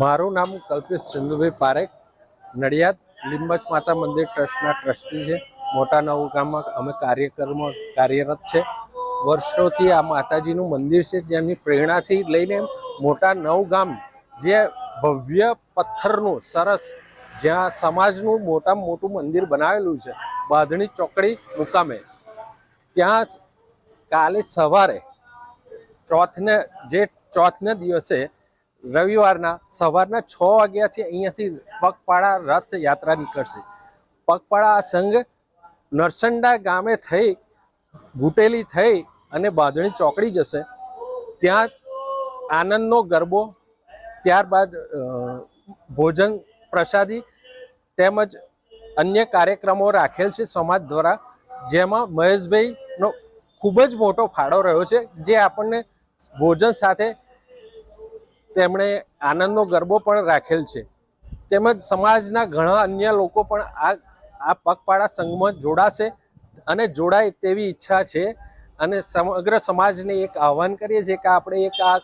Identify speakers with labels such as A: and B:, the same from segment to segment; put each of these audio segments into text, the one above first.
A: મારું નામ કલ્પેશ ચંદુભાઈ પારેખ. નડિયાદ લીંબચ માતા મંદિર ટ્રસ્ટના ટ્રસ્ટી છે. મોટા નવું ગામમાં અમે કાર્યક્રમ કાર્યરત છે. વર્ષોથી આ માતાજીનું મંદિર છે જેની પ્રેરણાથી લઈને મોટા નવ ગામ, જે ભવ્ય પથ્થરનું, સરસ, જ્યાં સમાજનું મોટામાં મોટું મંદિર બનાવેલું છે. બાંધણી ચોકડી મુકામે. ત્યાં કાલે સવારે ચોથને, જે ચોથને દિવસે રવિવારના સવારના છ વાગ્યાથી અહીંયાથી પગપાળા રથ યાત્રા નીકળશે. પગપાળા આ સંઘ નરસંડા ગામે થઈ ઘૂંટેલી થઈ અને બાંધણી ચોકડી જશે. ત્યાં આનંદનો ગરબો, ત્યારબાદ ભોજન પ્રસાદી તેમજ અન્ય કાર્યક્રમો રાખેલ છે સમાજ દ્વારા, જેમાં મહેશભાઈનો ખૂબ જ મોટો ફાળો રહ્યો છે, જે આપણને ભોજન સાથે તેમણે આનંદનો ગરબો પણ રાખેલ છે. તેમજ સમાજના ઘણા અન્ય લોકો પણ આ આ પગપાળા સંઘમાં જોડાશે અને જોડાય તેવી ઈચ્છા છે. અને સમગ્ર સમાજને એક આહવાન કરીએ છીએ કે આપણે એક આ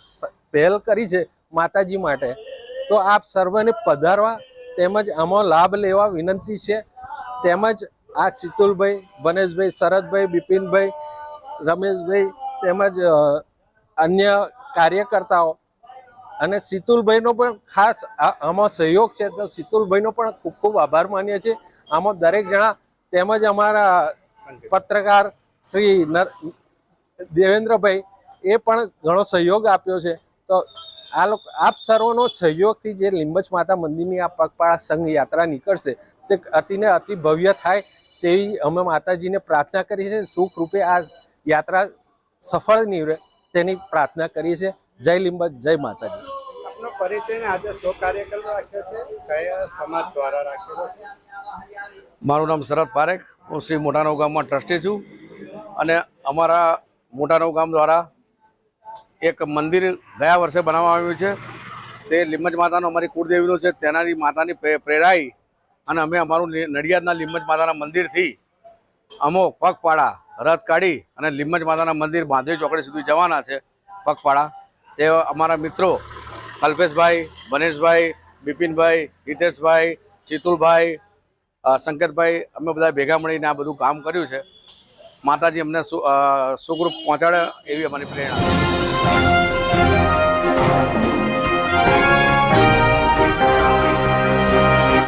A: પહેલ કરી છે માતાજી માટે. તો આપ સર્વને પધારવા તેમજ આમાં લાભ લેવા વિનંતી છે. તેમજ આ શીતુલભાઈ, બનેશભાઈ, શરદભાઈ, બિપિનભાઈ રમેશભાઈ તેમજ અન્ય કાર્યકર્તાઓ અને શીતુલભાઈનો પણ ખાસ આમાં સહયોગ છે. તો શીતુલભાઈનો પણ ખૂબ ખૂબ આભાર માનીએ છીએ. આમાં દરેક જણા તેમજ અમારા પત્રકાર શ્રી દેવેન્દ્રભાઈ એ પણ ઘણો સહયોગ આપ્યો છે. તો આ લોકો, આપ સર્વનો સહયોગથી જે લીંબચ માતા મંદિરની આ પગપાળા સંઘ યાત્રા નીકળશે તે અતિને અતિ ભવ્ય થાય તેવી અમે માતાજીને પ્રાર્થના કરીએ છીએ. સુખ રૂપે આ યાત્રા સફળ નીવડે તેની પ્રાર્થના કરીએ છીએ. જય લીંબચ જય માતાજી.
B: આપનો પરિચય ને આજે શો કાર્યક્રમ રાખ્યો છે. કયા સમાજ દ્વારા રાખેલો છે?
C: મારું નામ શરદ પારેખ. હું શ્રી મોટાનો ગામમાં ટ્રસ્ટી છું અને અમારા મોટાનો ગામ દ્વારા એક મંદિર ગયા વર્ષે બનાવવામાં આવ્યું છે. તે લીંબજ માતાનું અમારી કુળદેવીનું છે. તેનાથી માતાની પ્રેરાઈ અને અમે અમારું નડિયાદના લીંબજ માતાના મંદિરથી અમો પગપાળા રથ કાઢી અને લીમજ માતાના મંદિર બાંધવી ચોકડી સુધી જવાના છે પગપાળા તે અમારા મિત્રો કલ્પેશભાઈ બનેશભાઈ બિપિનભાઈ હિતેશભાઈ ચિતુલભાઈ શંકરભાઈ અમે બધા ભેગા મળીને આ બધું કામ કર્યું છે માતાજી અમને સુ- અ, સુખરૂપ પહોંચાડે એવી અમારી પ્રેરણા.